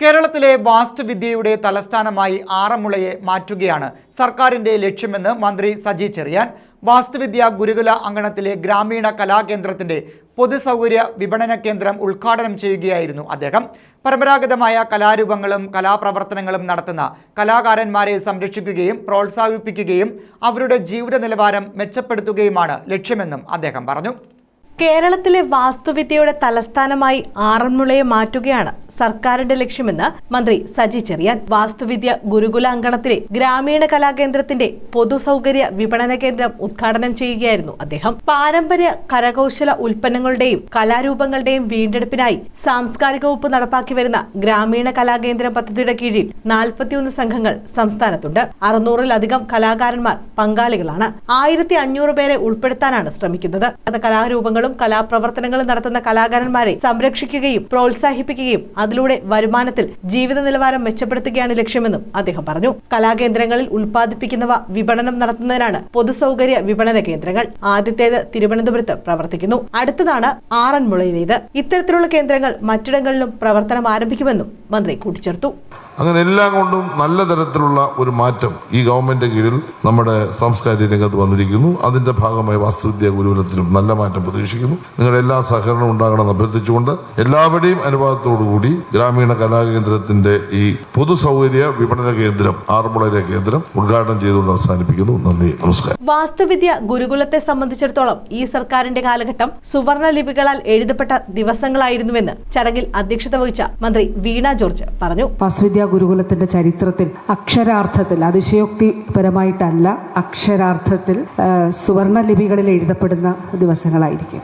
കേരളത്തിലെ വാസ്തുവിദ്യയുടെ തലസ്ഥാനമായി ആറന്മുളയെ മാറ്റുകയാണ് സർക്കാരിന്റെ ലക്ഷ്യമെന്ന് മന്ത്രി സജി ചെറിയാൻ. വാസ്തുവിദ്യ ഗുരുകുല അങ്കണത്തിലെ ഗ്രാമീണ കലാകേന്ദ്രത്തിന്റെ പൊതുസൗകര്യ വിപണന കേന്ദ്രം ഉദ്ഘാടനം ചെയ്യുകയായിരുന്നു അദ്ദേഹം. പരമ്പരാഗതമായ കലാരൂപങ്ങളും കലാപ്രവർത്തനങ്ങളും നടത്തുന്ന കലാകാരന്മാരെ സംരക്ഷിക്കുകയും പ്രോത്സാഹിപ്പിക്കുകയും അവരുടെ ജീവിത നിലവാരം മെച്ചപ്പെടുത്തുകയുമാണ് ലക്ഷ്യമെന്നും അദ്ദേഹം പറഞ്ഞു. കേരളത്തിലെ വാസ്തുവിദ്യയുടെ തലസ്ഥാനമായി ആറന്മുളയെ മാറ്റുകയാണ് സർക്കാരിന്റെ ലക്ഷ്യമെന്ന് മന്ത്രി സജി ചെറിയാൻ. വാസ്തുവിദ്യ ഗുരുകുല അങ്കണത്തിലെ ഗ്രാമീണ കലാകേന്ദ്രത്തിന്റെ പൊതുസൗകര്യ വിപണന കേന്ദ്രം ഉദ്ഘാടനം ചെയ്യുകയായിരുന്നു അദ്ദേഹം. പാരമ്പര്യ കരകൗശല ഉൽപ്പന്നങ്ങളുടെയും കലാരൂപങ്ങളുടെയും വീണ്ടെടുപ്പിനായി സാംസ്കാരിക വകുപ്പ് നടപ്പാക്കി വരുന്ന ഗ്രാമീണ കലാകേന്ദ്രം പദ്ധതിയുടെ കീഴിൽ നാൽപ്പത്തിയൊന്ന് സംഘങ്ങൾ സംസ്ഥാനത്തുണ്ട്. അറുന്നൂറിലധികം കലാകാരന്മാർ പങ്കാളികളാണ്. ആയിരത്തി അഞ്ഞൂറ് പേരെ ഉൾപ്പെടുത്താനാണ് ശ്രമിക്കുന്നത്. അത് കലാരൂപങ്ങളും കലാപ്രവർത്തനങ്ങളും നടത്തുന്ന കലാകാരന്മാരെ സംരക്ഷിക്കുകയും പ്രോത്സാഹിപ്പിക്കുകയും അതിലൂടെ വരുമാനത്തിൽ ജീവിത നിലവാരം മെച്ചപ്പെടുത്തുകയാണ് ലക്ഷ്യമെന്നും അദ്ദേഹം പറഞ്ഞു. കലാകേന്ദ്രങ്ങളിൽ ഉൽപ്പാദിപ്പിക്കുന്നവ വിപണനം നടത്തുന്നതിനാണ് പൊതുസൗകര്യ വിപണന കേന്ദ്രങ്ങൾ. ആദ്യത്തേത് തിരുവനന്തപുരത്ത് പ്രവർത്തിക്കുന്നു. അടുത്തതാണ് ആറന്മുളയിലേത്. ഇത്തരത്തിലുള്ള കേന്ദ്രങ്ങൾ മറ്റിടങ്ങളിലും പ്രവർത്തനം ആരംഭിക്കുമെന്നും മന്ത്രി കൂട്ടിച്ചേർത്തു. അങ്ങനെ എല്ലാം കൊണ്ടും നല്ല തരത്തിലുള്ള ഒരു മാറ്റം ഈ ഗവൺമെന്റ് കീഴിൽ നമ്മുടെ സാംസ്കാരിക രംഗത്ത് വന്നിരിക്കുന്നു. അതിന്റെ ഭാഗമായി വാസ്തുവിദ്യ ഗുരുകുലത്തിലും നല്ല മാറ്റം പ്രതീക്ഷിക്കുന്നു. നിങ്ങളുടെ എല്ലാ സഹകരണവും ഉണ്ടാകണമെന്ന് അഭ്യർത്ഥിച്ചുകൊണ്ട് എല്ലാവരുടെയും അനുവാദത്തോടുകൂടി ഗ്രാമീണ കലാകേന്ദ്രത്തിന്റെ ഈ പൊതുസൗകര്യ വിപണന കേന്ദ്രം ആറന്മുളയിലെ കേന്ദ്രം ഉദ്ഘാടനം ചെയ്തുകൊണ്ട് അവസാനിപ്പിക്കുന്നു. നന്ദി നമസ്കാരം. വാസ്തുവിദ്യ ഗുരുകുലത്തെ സംബന്ധിച്ചിടത്തോളം ഈ സർക്കാരിന്റെ കാലഘട്ടം സുവർണ ലിപികളാൽ എഴുതപ്പെട്ട ദിവസങ്ങളായിരുന്നുവെന്ന് ചടങ്ങിൽ അധ്യക്ഷത വഹിച്ച മന്ത്രി വീണ ജോർജ് പറഞ്ഞു. വാസ്തുവിദ്യ ഗുരുകുലത്തിന്റെ ചരിത്രത്തിൽ അക്ഷരാർത്ഥത്തിൽ അതിശയോക്തിപരമായിട്ടല്ല അക്ഷരാർത്ഥത്തിൽ സുവർണ ലിപികളിൽ എഴുതപ്പെടുന്ന ദിവസങ്ങളായിരിക്കും.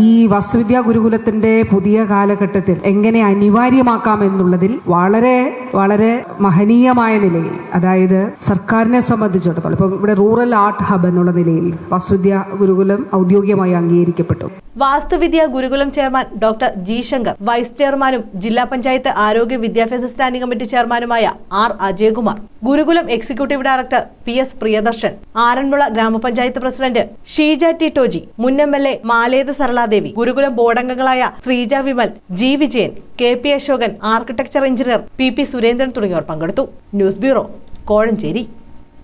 ഈ വാസ്തുവിദ്യാ ഗുരുകുലത്തിന്റെ പുതിയ കാലഘട്ടത്തിൽ എങ്ങനെ അനിവാര്യമാക്കാം എന്നുള്ളതിൽ വളരെ വളരെ മഹനീയമായ നിലയിൽ അതായത് സർക്കാരിനെ സംബന്ധിച്ചിടത്തോളം ഇപ്പം ഇവിടെ റൂറൽ ആർട്ട് ഹബ് എന്നുള്ള നിലയിൽ വാസ്തുവിദ്യാ ഗുരുകുലം ഔദ്യോഗികമായി അംഗീകരിക്കപ്പെട്ടു. Vastuvidya Gurukulam chairman doctor G Shankar vice ചെയർമാനും ജില്ലാ പഞ്ചായത്ത് ആരോഗ്യ വിദ്യാഭ്യാസ സ്റ്റാൻഡിംഗ് കമ്മിറ്റി ചെയർമാനുമായ R Ajayakumar Gurukulam executive director P S Priyadarshan Aranmula ഗ്രാമപഞ്ചായത്ത് പ്രസിഡന്റ് ഷീജ ടി ടോജി മുൻ M L A Maleth Saraladevi Gurukulam ബോർഡംഗങ്ങളായ Sreeja Vimal G Vijayan K P Ashokan architecture engineer P P Surendran തുടങ്ങിയവർ പങ്കെടുത്തു. News bureau Kozhencherry.